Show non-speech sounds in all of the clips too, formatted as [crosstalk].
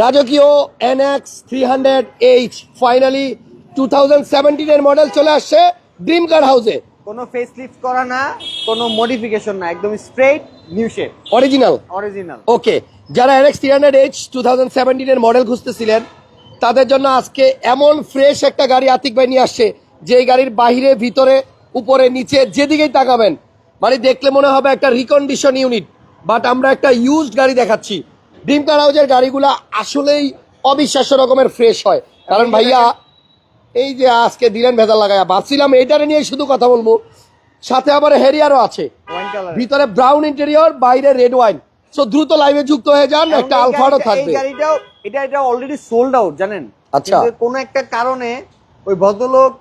রাজকীয় NX three hundred H finally two thousand সেভেন্টিনের model চলে আসছে ড্রিম কার হাউসে কোনো ফেস লিফট করা না কোনো মডিফিকেশন না একদম straight new shape original original okay যারা NX three hundred H two thousand সেভেন্টিনের model খুঁজতেছিলেন তাদের জন্য আজকে এমন ফ্রেশ একটা গাড়ি আতিক ভাই নিয়ে আসছে যে গাড়ির বাহিরে ভিতরে উপরে নিচে যেদিকেই তাকাবেন মানে দেখলে মনে হবে একটা রিকন্ডিশন ইউনিট বাট আমরা একটা ইউজড গাড়ি দেখাচ্ছি। ড্রিম কার হাউসের গাড়িগুলো আসলেই অবিশ্বাস্য রকমের ফ্রেশ হয়। কারণ ভাইয়া এই যে আজকে দিলেন ভেজাল লাগায়া ভাবছিলাম এইটারে নিয়ে শুধু কথা বলব। সাথে আবার হেরিয়ারও আছে। ভিতরে ব্রাউন ইন্টেরিয়র বাইরে রেড ওয়াইন সো দ্রুত লাইভে যুক্ত হয়ে যান একটা আলফাডও থাকবে এই গাড়িটাও এটা এটা অলরেডি সোল্ড আউট জানেন? আচ্ছা। কোনো একটা কারণে ওই ভদ্রলোক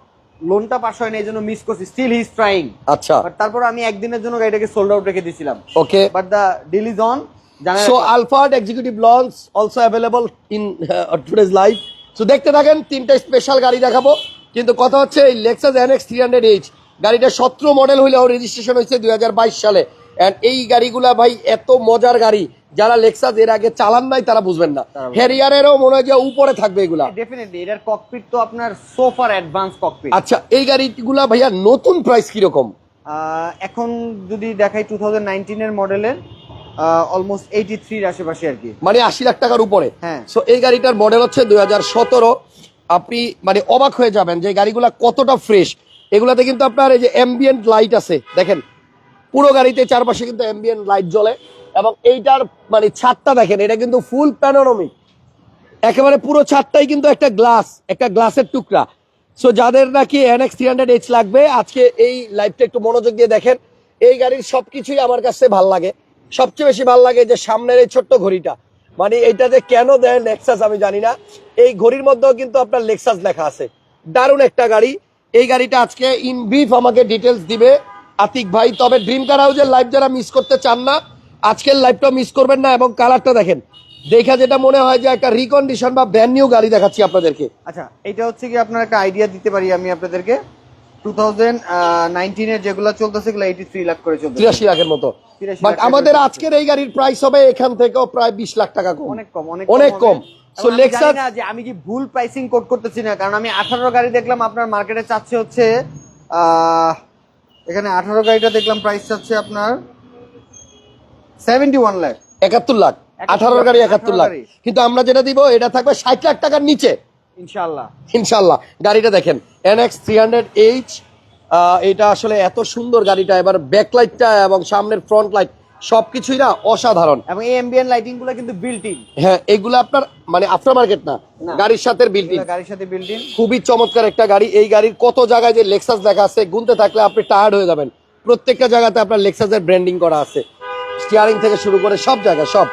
লোনটা পাস হয়নি এই জন্য মিস করছি। স্টিল হি ইজ ট্রাইং আচ্ছা। তারপর আমি একদিনের জন্য গাড়িটাকে সোল্ড আউট রেখে দিয়েছিলাম okay but the deal is on so Alphard executive launch also available in today's live so দেখতে থাকেন তিনটা স্পেশাল গাড়ি দেখাবো। কিন্তু কথা হচ্ছে এই Lexus NX three hundred H গাড়িটা সতেরো মডেল হইলেও রেজিস্ট্রেশন হয়েছে দুই হাজার বাইশ সালে। অ্যান্ড এই গাড়িগুলা ভাই এত মজার গাড়ি। যারা লেক্সাস এর আগে চালান নাই তারা বুঝবেন না। হ্যারিয়ারেরও মনে হয় যে উপরে থাকবে এগুলা। ডেফিনেটলি এটার ককপিট তো আপনার সোফার অ্যাডভান্স ককপিট আচ্ছা এই গাড়িগুলা ভাইয়া নতুন প্রাইস কীরকম? এখন যদি দেখাই টু থাউজেন্ড নাইনটিনের মডেলের অলমোস্ট এইটি থ্রির আশেপাশে আর কি। মানে আশি লাখ টাকার উপরে। হ্যাঁ। সো এই গাড়িটার মডেল হচ্ছে দুই সতেরো। আপনি মানে অবাক হয়ে যাবেন যে গাড়িগুলা কতটা ফ্রেশ এগুলাতে কিন্তু আপনার এই যে অ্যাম্বিয়েন্ট লাইট আছে দেখেন। পুরো গাড়িতে চারপাশে কিন্তু অ্যাম্বিয়েন্ট লাইট জ্বলে এবং এইটার মানে ছাদটা দেখেন এটা কিন্তু ফুল প্যানোরমিক একেবারে পুরো ছাদটাই কিন্তু একটা গ্লাস একটা গ্লাসের টুকরা। সো যাদের নাকি এনএক্স থ্রি হান্ড্রেড এইচ লাগবে আজকে এই লাইভটা একটু মনোযোগ দিয়ে দেখেন। এই গাড়ির সবকিছুই আমার কাছে ভালো লাগে। সবচেয়ে বেশি ভালো লাগে যে সামনের এই ছোট্ট ঘড়িটা। মানে এইটা যে কেন দেয় লেক্সাস আমি জানি না। এই ঘড়ির মধ্যেও কিন্তু আপনার লেক্সাস লেখা আছে। দারুণ একটা গাড়ি। এই গাড়িটা আজকে ইন ব্রিফ আমাকে ডিটেলস দিবে। আতিক ভাই, তবে ড্রিম কার হাউসের লাইভ যারা মিস করতে চান না, আজকের লাইভটা মিস করবেন না এবং কালারটা দেখেন। দেখা যেটা মনে হয় যে একটা রিকন্ডিশন বা ব্র্যান্ড নিউ গাড়ি দেখাচ্ছি আপনাদেরকে। আচ্ছা এটা হচ্ছে কি আপনার একটা আইডিয়া দিতে পারি আমি আপনাদেরকে? টু থাউজেন্ড যেগুলো চলতেছে এইটি থ্রি লাখ করে চলতেছে। তিরাশি লাখের মতো। বাট আমাদের আজকের এই গাড়ির প্রাইস হবে এখান থেকেও প্রায় বিশ লাখ টাকা কম। অনেক কম অনেক কম সো লেক্সাস যে আমি কি ভুল প্রাইসিং কোড করতেছি না কারণ আমি আঠারো গাড়ি দেখলাম আপনার মার্কেটে চাচ্ছে হচ্ছে এখানে আঠারো গাড়িটা দেখলাম প্রাইস চাচ্ছে আপনার সেভেন্টি ওয়ান লাখ। একাত্তর লাখ। একাত্তর আঠারো লাখ, গাড়ি একাত্তর আঠারো লাখ। কিন্তু আমরা যেটা দিব এটা থাকবে ষাট লাখ টাকার নিচে। ইনশাল্লাহ ইনশাল্লাহ গাড়িটা দেখেন এনএক্স থ্রি হান্ড্রেড এইচ এটা আসলে এত সুন্দর গাড়িটা এবার ব্যাকলাইটটা এবং সামনের ফ্রন্ট লাইট সবকিছুই না অসাধারণ। এবং এই এমবিএন লাইটিংগুলো কিন্তু বিল্ট হ্যাঁ এগুলো আপনার মানে আফটার মার্কেট না। গাড়ির সাথে বিল্ডিং গাড়ির সাথে বিল্ট খুবই চমৎকার একটা গাড়ি এই গাড়ির কত জায়গায় যে লেক্সাস লেখা আছে গুনতে থাকলে আপনি টায়ার্ড হয়ে যাবেন। প্রত্যেকটা জায়গাতে আপনার লেক্সাসের ব্র্যান্ডিং করা আছে। স্টিয়ারিং থেকে শুরু করে সব জায়গা সব।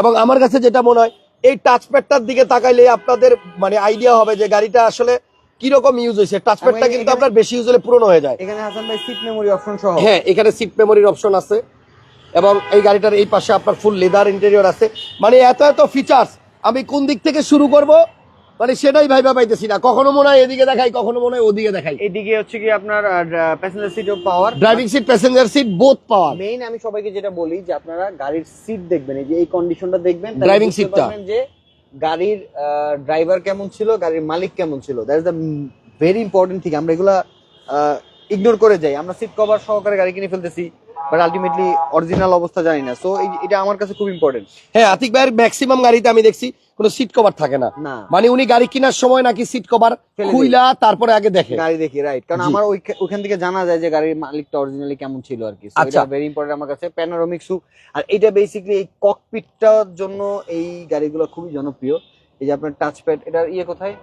এবং আমার কাছে যেটা মনে হয় এই টাচপ্যাডটার দিকে তাকাইলে আপনাদের মানে আইডিয়া হবে যে গাড়িটা আসলে কীরকম ইউজ হয়েছে। টাচপ্যাডটা কিন্তু আপনার বেশি ইউজ হলে পুরনো হয়ে যায়। এখানে হাসান ভাই সিট মেমোরি অপশন সহ। হ্যাঁ এখানে সিট মেমোরির অপশন আছে। এবং এই গাড়িটার এই পাশে আপনার ফুল লেদার ইন্টেরিয়র আছে। মানে এত এত ফিচার্স আমি কোন দিক থেকে শুরু করব? মানে সেটাই ভাইবা পাইতেছি না। কখনো মনে হয় এদিকে দেখাই কখনো মনে হয় ওদিকে দেখাই। এদিকে হচ্ছে কি আপনার passenger seat power driving seat passenger seat both power main আমি সবাইকে যেটা বলি যে আপনারা গাড়ির সিট দেখবেন এই যে এই কন্ডিশনটা দেখবেন ড্রাইভিং Driving বুঝতে seat টা। পারবেন যে গাড়ির ড্রাইভার কেমন ছিল গাড়ির মালিক কেমন ছিল। That is the very important thing আমরা এগুলা ইগনোর করে যাই। আমরা সিট কভার সহকারে গাড়ি কিনে ফেলতেছি। বাট আলটিমেটলি অরিজিনাল অবস্থা জানি না। সো এটা আমার কাছে খুব ইম্পর্টেন্ট হ্যাঁ আতিক ভাইয়ের ম্যাক্সিমাম গাড়িতে আমি দেখছি কোনো সিট কভার থাকে না। মানে উনি গাড়ি কেনার সময় নাকি সিট কভার খুইলা তারপরে আগে দেখে। গাড়ি দেখি রাইট কারণ আমার ওই- ওখান থেকে জানা যায় যে গাড়ির মালিকটা অরিজিনালি কেমন ছিল আর কি। আচ্ছা। ভেরি ইম্পর্টেন্ট আমার কাছে। প্যানোরামিক সুপ আর এটা বেসিক্যালি এই ককপিটটার জন্য এই গাড়িগুলো খুবই জনপ্রিয়। এই যে আপনার টাচ প্যাড এটার ইয়ে কোথায়?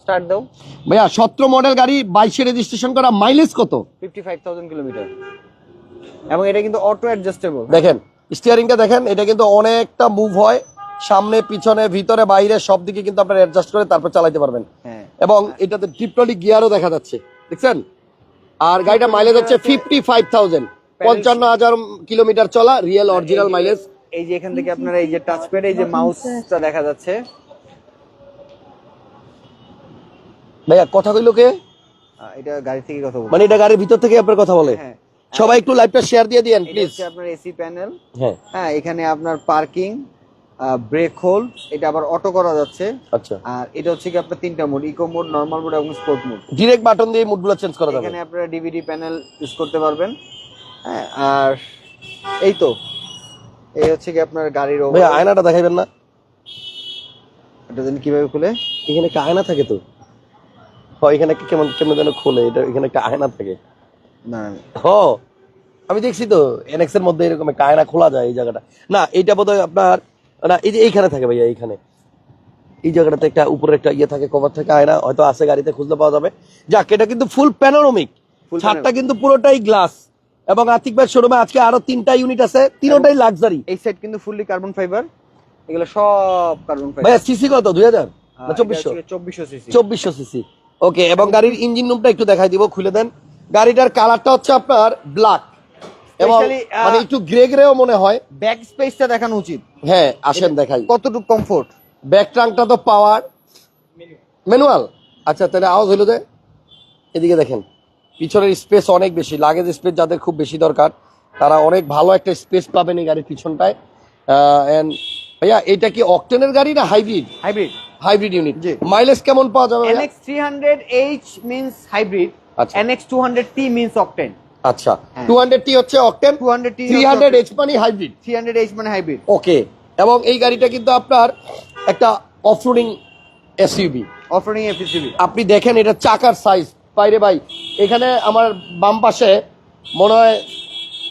স্টার্ট দাও। ভাইয়া সতেরো মডেল গাড়ি বাইশে রেজিস্ট্রেশন করা মাইলেজ কত? ফিফটি ফাইভ থাউজেন্ড কিলোমিটার এবং এটা কিন্তু অটো অ্যাডজাস্টেবল দেখেন স্টিয়ারিংটা দেখেন এটা কিন্তু অনেকটা মুভ হয়। সামনে পিছনে ভিতরে বাইরে সব দিকে কিন্তু আপনারা অ্যাডজাস্ট করে তারপর চালাতে পারবেন। হ্যাঁ। এবং এটাতে ট্রিপটলি গিয়ারও দেখা যাচ্ছে। দেখছেন? আর গাড়িটা মাইলেজ হচ্ছে ফিফটি ফাইভ থাউজেন্ড পঞ্চান্ন হাজার কিলোমিটার চলা রিয়েল অরিজিনাল মাইলেজ এই যে এখান থেকে আপনার এই যে টাচ প্যাড এই যে মাউসটা দেখা যাচ্ছে। ভাইয়া কথা কইলো কে? এটা গাড়ি থেকে কথা বলছি। মানে এটা গাড়ির ভিতর থেকে আপনার কথা বলে? হ্যাঁ। সবাই একটু লাইভটা শেয়ার দিয়ে দিয়েন প্লিজ আপনার এসি প্যানেল হ্যাঁ। হ্যাঁ এখানে আপনার পার্কিং ব্রেক হোল্ড এটা আবার অটো করা যাচ্ছে। আচ্ছা। আর এটা হচ্ছে কি আপনার তিনটা mode eco mode normal mode এবং স্পোর্ট মোড ডিরেক্ট বাটন দিয়ে মোডগুলো চেঞ্জ করা যাবে। এখানে আপনারা ডিভিডি প্যানেল ইউজ করতে পারবেন। হ্যাঁ আর এই তো। এই হচ্ছে কি আপনার গাড়ির ভাই আয়নাটা দেখাইবেন না? এটা জানি কীভাবে খুলে? এখানে একটা আয়না থাকে তো। হয় এখানে কেমন কেমন যেন খোলে এটা এখানে একটা আয়না থাকে। না। হ আমি দেখছি তো এনএক্স এর মধ্যে এরকম একটা আয়না খোলা যায় এই জায়গাটা। না এইটা বোধহয় আপনার না এই যে এইখানে থাকে ভাইয়া এইখানে। এই জায়গাটাতে একটা উপরে একটা ইয়ে থাকে কভার থাকে আয়না হয়তো আছে গাড়িতে খুঁজলে পাওয়া যাবে। যাক এটা কিন্তু ফুল প্যানোরামিক ছাদটা কিন্তু পুরোটাই গ্লাস এবং আতিক ভাই শোরুমে আজকে আরও তিনটা ইউনিট আছে তিনটাই লাক্সারি এই সাইড কিন্তু ফুললি কার্বন ফাইবার এগুলো সব কার্বন ফাইবার ভাইয়া সিসি কত? দুই হাজার? না চব্বিশশো? চব্বিশশো সিসি চব্বিশশো সিসি ওকে এবং গাড়ির ইঞ্জিন রুমটা একটু দেখাই দিব খুলে দেন। গাড়িটার কালারটা হচ্ছে আপনার ব্ল্যাক এবং মানে একটু গ্রে গ্রেও মনে হয়। ব্যাক স্পেসটা দেখানো উচিত। হ্যাঁ আসেন দেখাই। কতটুকু কমফোর্ট ব্যাক ট্রাঙ্কটা তো পাওয়ার ম্যানুয়াল আচ্ছা তাহলে আওয়াজ হলো যে? এদিকে দেখেন। পিছনের স্পেস অনেক বেশি। লাগেজ স্পেস যাদের খুব বেশি দরকার তারা অনেক ভালো একটা স্পেস পাবেন এই গাড়ির পিছনটায়। এন্ড ভাইয়া এটা কি অকটেনের গাড়ি না hybrid hybrid hybrid unit. Mileage কেমন পাওয়া যাবে ভাইয়া? NX 300H means hybrid আচ্ছা। NX 200T means octane আচ্ছা। হ্যাঁ। টু হান্ড্রেড টি হচ্ছে octane 200T three hundred H মানে হাইব্রিড 300H মানে হাইব্রিড ওকে এবং এই গাড়িটা কিন্তু আপনার একটা অফরোডিং এসইউবি অফারিং এফিসিবি আপনি দেখেন এটা চাকার সাইজ বাইরে ভাই এখানে আমার বাম পাশে মনে হয়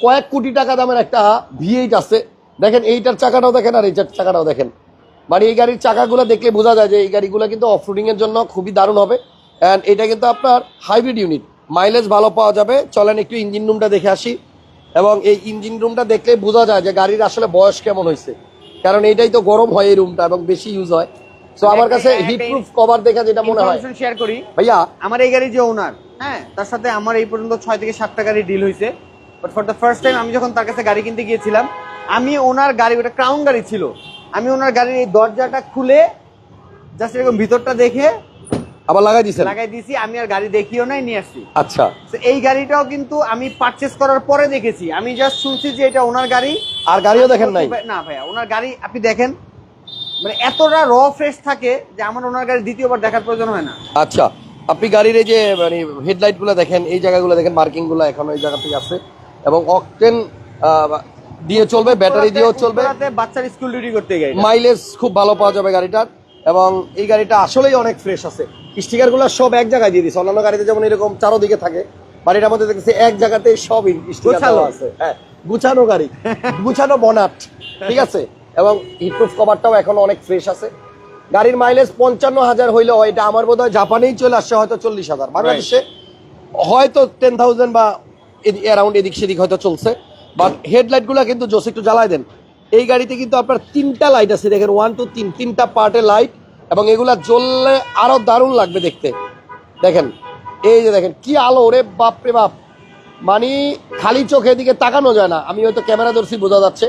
কয়েক কোটি টাকা দামের একটা ভি এইট আছে। দেখেন এইটার চাকাটাও দেখেন আর এইটার চাকাটাও দেখেন। মানে এই গাড়ির চাকাগুলো দেখলে বোঝা যায় যে এই গাড়িগুলো কিন্তু অফরোডিং এর জন্য খুবই দারুণ হবে। অ্যান্ড এটা কিন্তু আপনার হাইব্রিড ইউনিট মাইলেজ ভালো পাওয়া যাবে। চলেন একটু ইঞ্জিন রুমটা দেখে আসি। এবং এই ইঞ্জিন রুমটা দেখলে বোঝা যায় যে গাড়ির আসলে বয়স কেমন হয়েছে। কারণ এটাই তো গরম হয় এই রুমটা এবং বেশি ইউজ হয়। তো আমার কাছে হিট প্রুফ কভার দেখা যেটা মনে হয়। শেয়ার করি। ভাইয়া। আমার এই গাড়ির যে ওনার হ্যাঁ তার সাথে আমার এই পর্যন্ত ছয় থেকে সাতটা গাড়ি ডিল হয়েছে। But for the first time আমি যখন তার কাছে গাড়ি কিনতে গিয়েছিলাম আমি ওনার গাড়ি ওটা ক্রাউন গাড়ি ছিল। আমি ওনার গাড়ির এই দরজাটা খুলে জাস্ট এরকম ভিতরটা দেখে আবার লাগাই দিছেন? লাগাই দিয়েছি আমি আর গাড়ি দেখিও নাই নিয়ে আসছি। আচ্ছা। তো এই গাড়িটাও কিন্তু আমি পারচেস করার পরে দেখেছি। আমি জাস্ট শুনছি যে এটা ওনার গাড়ি। আর গাড়িও দেখেন নাই? না ভাইয়া ওনার গাড়ি আপনি দেখেন। মানে এতটা র ফ্রেশ থাকে যে আমার ওনার গাড়ি দ্বিতীয়বার দেখার প্রয়োজন হয় না। আচ্ছা আপনি গাড়ির এই যে মানে হেডলাইটগুলো দেখেন এই জায়গাগুলো দেখেন মার্কিংগুলো এখন ওই জায়গাতেই আছে। এবং অকটেন দিয়ে চলবে ব্যাটারি দিয়েও চলবে। বাচ্চার স্কুল ডিউটি করতে গিয়ে। মাইলেজ খুব ভালো পাওয়া যাবে গাড়িটার। এবং এই গাড়িটা আসলেই অনেক ফ্রেশ আছে। স্টিকারগুলো সব এক জায়গায় দিয়ে দিচ্ছে অন্যান্য গাড়িতে যেমন এরকম চারোদিকে থাকে বাড়িটার মধ্যে দেখছি এক জায়গাতে সব স্টিকার। আছে। হ্যাঁ গুছানো গাড়ি। গুছানো বনাট ঠিক আছে? এবং হিটপ্রুফ কভারটাও এখন অনেক ফ্রেশ আছে। গাড়ির মাইলেজ পঞ্চান্ন হাজার হইলেও এটা আমার বোধ হয় জাপানেই চলে আসছে হয়তো চল্লিশ হাজার। বাংলাদেশে হয়তো টেন থাউজেন্ড বা অ্যারাউন্ড এদিক সেদিক হয়তো চলছে। বাট হেডলাইটগুলা কিন্তু জোস একটু জ্বালায় দেন। এই গাড়িতে কিন্তু আপনার তিনটা লাইট আছে দেখেন ওয়ান টু তিন তিনটা পার্টের লাইট এবং এগুলা জ্বললে আরও দারুণ লাগবে দেখতে। দেখেন এই যে দেখেন কি আলো রে বাপ রে বাপ। মানে খালি চোখে দিকে তাকানো যায় না আমি হয়তো ক্যামেরা ধরছি বোঝা যাচ্ছে।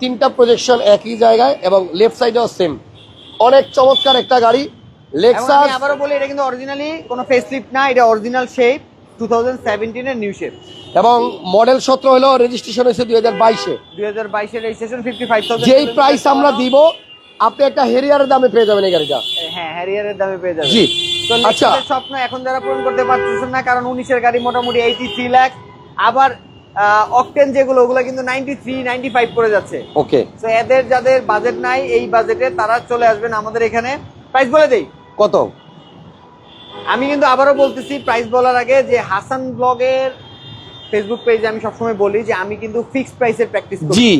তিনটা প্রজেকশন একই জায়গায় এবং লেফট সাইডেও সেম অনেক চমৎকার একটা গাড়ি। লেক্সাস আমি আবারও বলি এটা কিন্তু অরিজিনালি কোনো ফেস লিফট না এটা অরিজিনাল শেপ টু থাউজেন্ড সেভেন্টিনের নিউ শেপ এবং মডেল সতেরো হলো রেজিস্ট্রেশন হয়েছে দুই হাজার বাইশে। দুই হাজার বাইশের রেজিস্ট্রেশন ফিফটি ফাইভ থাউজেন্ড যেই প্রাইস আমরা দিব আপনি একটা হেরিয়ারের দামে পেয়ে যাবেন এই গাড়িটা। হ্যাঁ হ্যারিয়ারের দামে পেয়ে যাবে জি। আচ্ছা। স্বপ্ন এখন যারা পূরণ করতে পারতেছেন না কারণ উনিশের গাড়ি মোটামুটি এইটি থ্রি লাখ আবার অকটেন যেগুলো ওগুলো কিন্তু নাইনটি থ্রি নাইনটি ফাইভ করে যাচ্ছে। ওকে। তো এদের যাদের বাজেট নাই এই বাজেটে তারা চলে আসবেন আমাদের এখানে। প্রাইস বলে দেই। কত? আমি কিন্তু আবারও বলতেছি প্রাইস বলার আগে যে হাসান ব্লগের ফেসবুক পেজে আমি সবসময় বলি যে আমি কিন্তু ফিক্সড প্রাইসের প্র্যাকটিস করি জি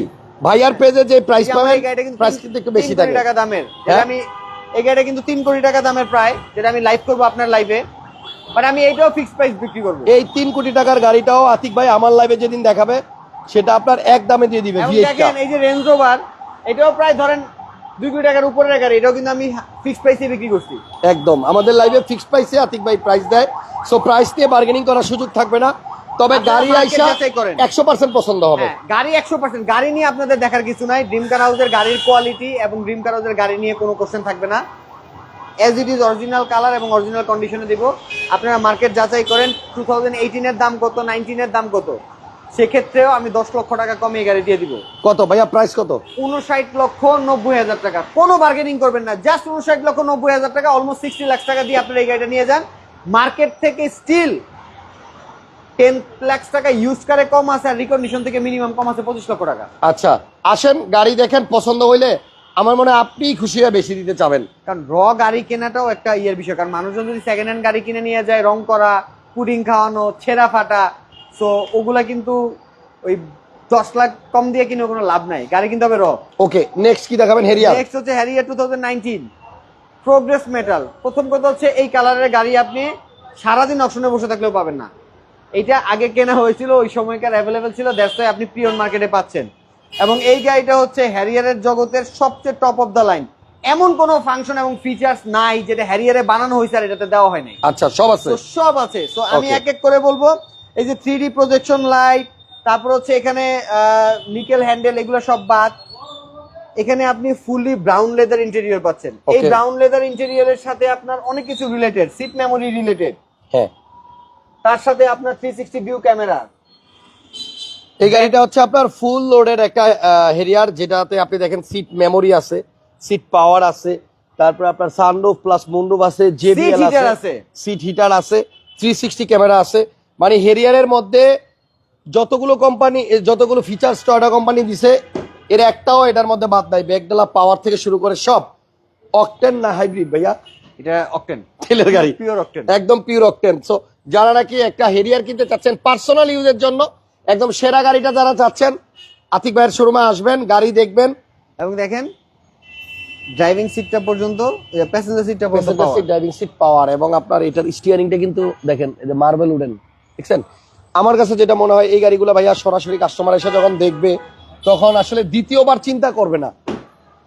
ভাইয়ার পেজে যে প্রাইস পাবেন কিন্তু প্রাইস কিন্তু একটু বেশি থাকে। টাকা দামের যেটা হ্যাঁ? আমি এই গাড়িটা কিন্তু তিন কোটি টাকা দামের প্রায় যেটা আমি লাইভ করব আপনার লাইভে বাট আমি এইটাও ফিক্সড প্রাইস বিক্রি করব। এই তিন কোটি টাকার গাড়িটাও আতিক ভাই আমার লাইভে যেদিন দেখাবে সেটা আপনার এক দামে দিয়ে দিবে দেখেন এই যে রেঞ্জ রোভার এটাও প্রায় ধরেন দুই কোটি টাকার উপরের গাড়ি এটাও কিন্তু আমি ফিক্সড প্রাইসে বিক্রি করছি। একদম। আমাদের লাইভে ফিক্সড প্রাইসে আতিক ভাই প্রাইস দেয়। সো প্রাইস নিয়ে বার্গেনিং করার সুযোগ থাকবে না। তবে গাড়ি আইসা একশো পার্সেন্ট পছন্দ হবে। হ্যাঁ গাড়ি একশো পার্সেন্ট গাড়ি নিয়ে আপনাদের দেখার কিছু নাই। ড্রিম কার হাউসের গাড়ির কোয়ালিটি এবং ড্রিম কার হাউসের গাড়ি নিয়ে কোনো কোশ্চেন থাকবে না। As it is original colour এবং অরিজিনাল কন্ডিশনে দিব। আপনারা মার্কেট যাচাই করেন। টু থাউজেন্ড এইটিনের দাম কত? নাইনটিনের দাম কত? সেক্ষেত্রেও আমি দশ লক্ষ টাকা কমে গাড়ি দিয়ে দিব। কত ভাইয়া? প্রাইস কত? উনষাট লক্ষ নব্বই হাজার টাকা। কোনো বার্গেনিং করবেন না জাস্ট উনষাট লক্ষ নব্বই হাজার টাকা অলমোস্ট সিক্সটি লাখ টাকা দিয়ে আপনার এই গাড়িটা নিয়ে যান। মার্কেট থেকে স্টিল টেন লাখ টাকা ইউজ করে কম আছে আর রিকন্ডিশন থেকে মিনিমাম কম আছে পঁচিশ লক্ষ টাকা। আচ্ছা আসেন গাড়ি দেখেন পছন্দ হইলে আমার মনে হয় আপনিই খুশি হয়ে বেশি দিতে চাবেন। কারণ র গাড়ি কেনাটাও একটা ইয়ের বিষয় কারণ মানুষজন যদি সেকেন্ড হ্যান্ড গাড়ি কিনে নিয়ে যায় রং করা পুডিং খাওয়ানো ছেঁড়া ফাটা সো ওগুলা কিন্তু ওই দশ লাখ কম দিয়ে কিনে কোনো লাভ নাই। গাড়ি কিনতে হবে র ওকে নেক্সট কি দেখাবেন? হেরিয়ার নেক্সট হচ্ছে Harrier two thousand nineteen progress metal প্রথম কথা হচ্ছে এই কালারের গাড়ি আপনি সারাদিন অপশনে বসে থাকলেও পাবেন না। এটা আগে কেনা হয়েছিল ওই সময়কার অ্যাভেলেবেল ছিল দ্যাটস ওয়াই আপনি পিওর মার্কেটে পাচ্ছেন। এবং এই গাড়িটা হচ্ছে হ্যারিয়ারের জগতের সবচেয়ে টপ অফ দ্য লাইন এমন কোনো ফাংশন এবং ফিচার্স নাই যেটা হ্যারিয়ারে বানানো হয়েছে আর এটাতে দেওয়া হয় নাই। আচ্ছা সব আছে। সব আছে। সো আমি এক এক করে বলব এই যে থ্রি ডি প্রজেকশন লাইট তারপর হচ্ছে এখানে নিকেল হ্যান্ডেল এগুলো সব বাদ। এখানে আপনি ফুললি ব্রাউন লেদার ইন্টেরিয়র পাচ্ছেন। এই ব্রাউন লেদার ইন্টেরিয়রের সাথে আপনার অনেক কিছু রিলেটেড সিট মেমোরি রিলেটেড হ্যাঁ। তার সাথে আপনার থ্রি সিক্সটি ভিউ ক্যামেরা এই গাড়িটা হচ্ছে আপনার ফুল লোডের একটা হেরিয়ার যেটাতে আপনি দেখেন সিট মেমোরি আছে সিট পাওয়ার আছে তারপর আপনার সানরুফ প্লাস মুন্ডুফ আছে জেবিএল আছে। সিট হিটার আছে থ্রি সিক্সটি ক্যামেরা আছে মানে হেরিয়ারের মধ্যে যতগুলো কোম্পানি যতগুলো ফিচার্স টয়টা কোম্পানি দিছে এর একটাও এটার মধ্যে বাদ নাই। ব্যাগডালা পাওয়ার থেকে শুরু করে সব। অকটেন না হাইব্রিড ভাইয়া? এটা অকটেন তেলের গাড়ি। পিওর অকটেন একদম পিওর অকটেন সো যারা নাকি একটা হেরিয়ার কিনতে চাচ্ছেন পার্সোনাল ইউজের জন্য একদম সেরা গাড়িটা যারা চাচ্ছেন আতিক ভাইয়ের শোরুমে আসবেন গাড়ি দেখবেন। এবং দেখেন ড্রাইভিং সিটটা পর্যন্ত প্যাসেঞ্জার সিটটা পর্যন্ত। ড্রাইভিং সিট পাওয়ার এবং আপনার এটার স্টিয়ারিংটা কিন্তু দেখেন এই যে মার্বেল উডেন দেখছেন? আমার কাছে যেটা মনে হয় এই গাড়িগুলো ভাইয়া সরাসরি কাস্টমার এসে যখন দেখবে তখন আসলে দ্বিতীয়বার চিন্তা করবে না।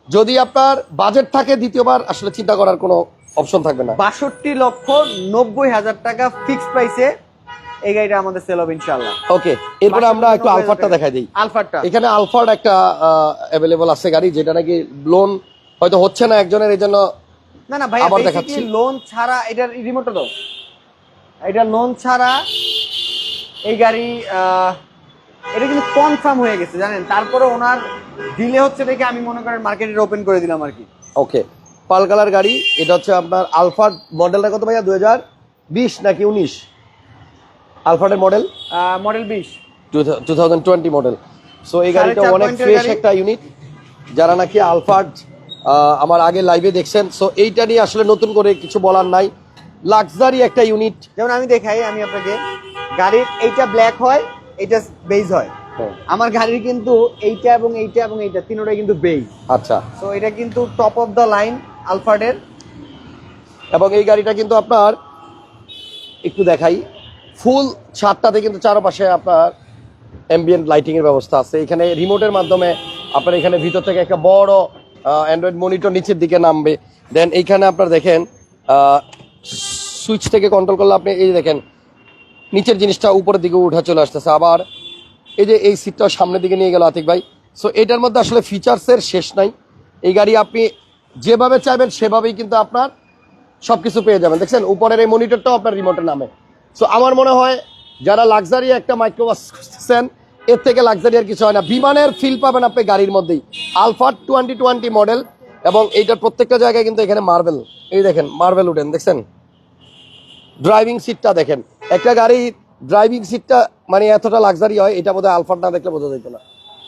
যদি আপনার বাজেট থাকে দ্বিতীয়বার আসলে চিন্তা করার কোনো অপশন থাকবে না। বাষট্টি লক্ষ নব্বই হাজার টাকা ফিক্সড প্রাইসে এই গাড়িটা আমাদের সেল হবে ইনশাল্লাহ ওকে এরপরে আমরা একটু আলফারটা দেখাই দিই। আলফারটা এখানে আলফার্ড একটা অ্যাভেলেবল আছে গাড়ি যেটা নাকি লোন হয়তো হচ্ছে না একজনের এই জন্য না না ভাই আবার দেখাচ্ছি। লোন ছাড়া এটার রিমোটটা দাও। এটা লোন ছাড়া এই গাড়ি এটা কিন্তু কনফার্ম হয়ে গেছে জানেন? তারপরে ওনার ডিলে হচ্ছে দেখে আমি মনে করেন মার্কেটে ওপেন করে দিলাম আর কি। ওকে পাল কালার গাড়ি এটা হচ্ছে আপনার আলফার্ড মডেলটা কত ভাইয়া? দু হাজার বিশ নাকি উনিশ? আলফার্ডের মডেল মডেল বিশ। Two thousand twenty model so এই গাড়িটা অনেক ফ্রেশ একটা ইউনিট যারা নাকি আলফার্ড আমার আগে লাইভে দেখছেন সো এইটা নিয়ে আসলে নতুন করে কিছু বলার নাই। লাক্সারি একটা ইউনিট যেমন আমি দেখাই আমি আপনাকে। গাড়ির এইটা ব্ল্যাক হয় এইটা বেজ হয়। আমার গাড়ির কিন্তু এইটা এবং এইটা এবং এইটা তিনোটাই কিন্তু বেজ আচ্ছা। তো এটা কিন্তু টপ অফ দ্য লাইন আলফার্ডের এবং এই গাড়িটা কিন্তু আপনার একটু দেখাই ফুল ছাদটাতে কিন্তু চারপাশে আপনার অ্যাম্বিয়েন্ট লাইটিং এর ব্যবস্থা আছে। এখানে রিমোটের মাধ্যমে আপনার এখানে ভিতর থেকে একটা বড় অ্যান্ড্রয়েড মনিটর নিচের দিকে নামবে। দেন এইখানে আপনার দেখেন সুইচ থেকে কন্ট্রোল করলে আপনি এই দেখেন নিচের জিনিসটা উপরের দিকে উঠা চলে আসতেছে। আবার এই যে এই সিটটা সামনের দিকে নিয়ে গেল আতিক ভাই। সো এটার মধ্যে আসলে ফিচার্সের শেষ নাই। এই গাড়ি আপনি যেভাবে চাইবেন, সেভাবেই কিন্তু আপনার সব কিছু পেয়ে যাবেন। দেখছেন, উপরের এই মনিটরটাও আপনার রিমোটের নামে। সো আমার মনে হয় যারা লাক্সারি একটা মাইক্রোবাস খুঁজছেন এর থেকে লাক্সারি আর কিছু হয় না। বিমানের ফিল পাবেন আপনি গাড়ির মধ্যেই। আলফা টোয়েন্টি টোয়েন্টি মডেল এবং এইটার প্রত্যেকটা জায়গায় কিন্তু এখানে মার্বেল এই দেখেন মার্বেল উঠেন, দেখছেন? ড্রাইভিং সিটটা দেখেন। একটা গাড়ির ড্রাইভিং সিটটা মানে এতটা লাক্সারি হয় এটা বোধহয় আলফার না দেখলে বোঝা যেত না।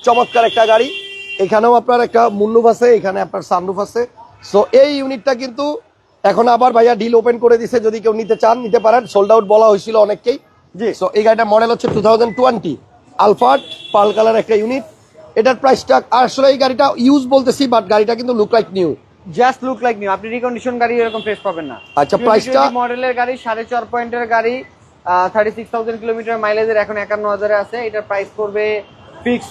চমৎকার একটা গাড়ি। এখানেও আপনার একটা মুন্নুফ আছে এখানে আপনার সানরুফ আছে। সো এই ইউনিটটা কিন্তু এখন আবার ভাইয়া ডিল ওপেন করে দিছে যদি কেউ নিতে চান নিতে পারেন। সোল্ড আউট বলা হয়েছিল অনেককেই। জি। সো এই গাড়িটা মডেল হচ্ছে two thousand twenty Alphard pearl colour একটা ইউনিট এটার প্রাইসটা আসলে এই গাড়িটা ইউজ বলতেছি বাট গাড়িটা কিন্তু look like new just look like new আপনি রিকন্ডিশন গাড়ি এরকম ফ্রেশ পাবেন না। আচ্ছা, price টা? মডেলের গাড়ি সাড়ে চার পয়েন্টের গাড়ি। থার্টি সিক্স থাউজেন্ড কিলোমিটার মাইলেজের এখন একান্ন হাজারে আছে। এটার প্রাইস পড়বে fix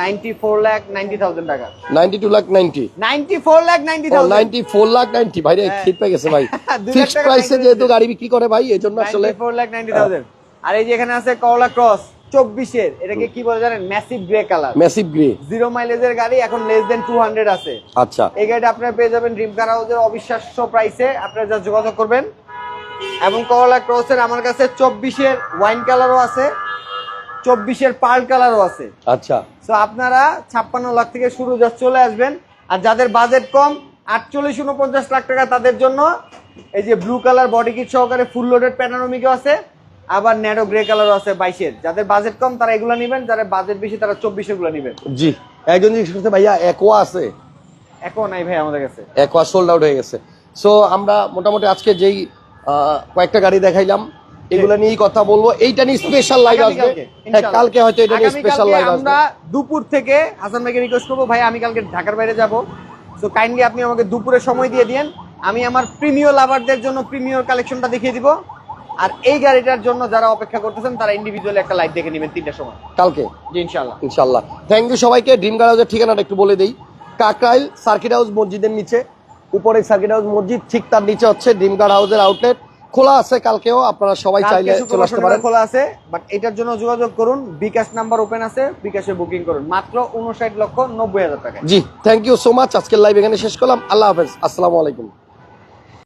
ninety four lakh ninety thousand টাকা। Ninety two lakh ninety ninety four lakh ninety ninety four lakh ninety ভাই হ্যাঁ। ঠিক পেয়ে গেছে ভাই। [laughs] ফিক্সড প্রাইসে যেহেতু গাড়ি বিক্রি করে ভাই এই জন্য আসলে ফোর লাখ নাইনটি থাউজেন্ড আর এই যে এখানে আছে করলা ক্রস চব্বিশের। এটাকে কি বলে জানেন? Massive grey colour massive grey zero মাইলেজের গাড়ি এখন লেস দেন টু হান্ড্রেড আছে। আচ্ছা। এই গাড়িটা আপনারা পেয়ে যাবেন ড্রিম কার হাউসের অবিশ্বাস্য প্রাইসে আপনারা যা যোগাযোগ করবেন এবং করলা ক্রসের আমার কাছে চব্বিশের ওয়াইন কালারও আছে চব্বিশের পার্ল কালারও আছে। আচ্ছা। সো আপনারা ছাপ্পান্ন লাখ থেকে শুরু জাস্ট চলে আসবেন আর যাদের বাজেট কম আটচল্লিশ উনপঞ্চাশ লাখ টাকা তাদের জন্য এই যে ব্লু কালার বডি কিট সহকারে ফুল লোডেড প্যানারোমিকও আছে আবার ন্যারো গ্রে কালারও আছে বাইশের। যাদের বাজেট কম তারা এগুলো নেবেন যাদের বাজেট বেশি তারা চব্বিশেরগুলো নেবেন। জি একজন জিজ্ঞেস করছে ভাইয়া একোয়া আছে? এখন নাই ভাই আমাদের কাছে। একোয়া সোল্ড আউট হয়ে গেছে। সো আমরা মোটামুটি আজকে যেই কয়েকটা গাড়ি দেখাইলাম। এগুলো নিয়েই কথা বলব। এইটা নিয়ে স্পেশাল লাইভ আসবে। হ্যাঁ কালকে হয়তো এটা নিয়ে স্পেশাল লাইভ আসবে। আমরা দুপুর থেকে হাসান ভাইকে রিকোয়েস্ট করব ভাই আমি কালকে ঢাকার বাইরে যাব। সো কাইন্ডলি আপনি আমাকে দুপুরে সময় দিয়ে দিন আমি আমার প্রিমিয় লাভারদের জন্য প্রিমিয়র কালেকশনটা দেখিয়ে দিব। আর এই গাড়িটার জন্য যারা অপেক্ষা করতেছেন তারা ইন্ডিভিজুয়ালি একটা লাইভ দেখে নেবেন তিনটার সময়। কালকে? জি ইনশাল্লাহ। ইনশাল্লাহ। থ্যাংক ইউ সবাইকে। ড্রিম গার হাউসের ঠিকানাটা একটু বলে দিই। কাকরাইল সার্কিট হাউস মসজিদের নিচে। উপরে সার্কিট হাউস মসজিদ ঠিক তার নিচে হচ্ছে ড্রিম গার হাউসের আউটলেট খোলা আছে কালকেও আপনারা সবাই চাইলে চলে আসতে পারেন। খোলা আছে বাট এটার জন্য যোগাযোগ করুন বিকাশ নাম্বার ওপেন আছে বিকাশে বুকিং করুন। মাত্র উনষাট লক্ষ নব্বই হাজার টাকা জি থ্যাংক ইউ সো মাচ আজকের লাইভ এখানে শেষ করলাম। আল্লাহ হাফেজ। আসসালামু আলাইকুম।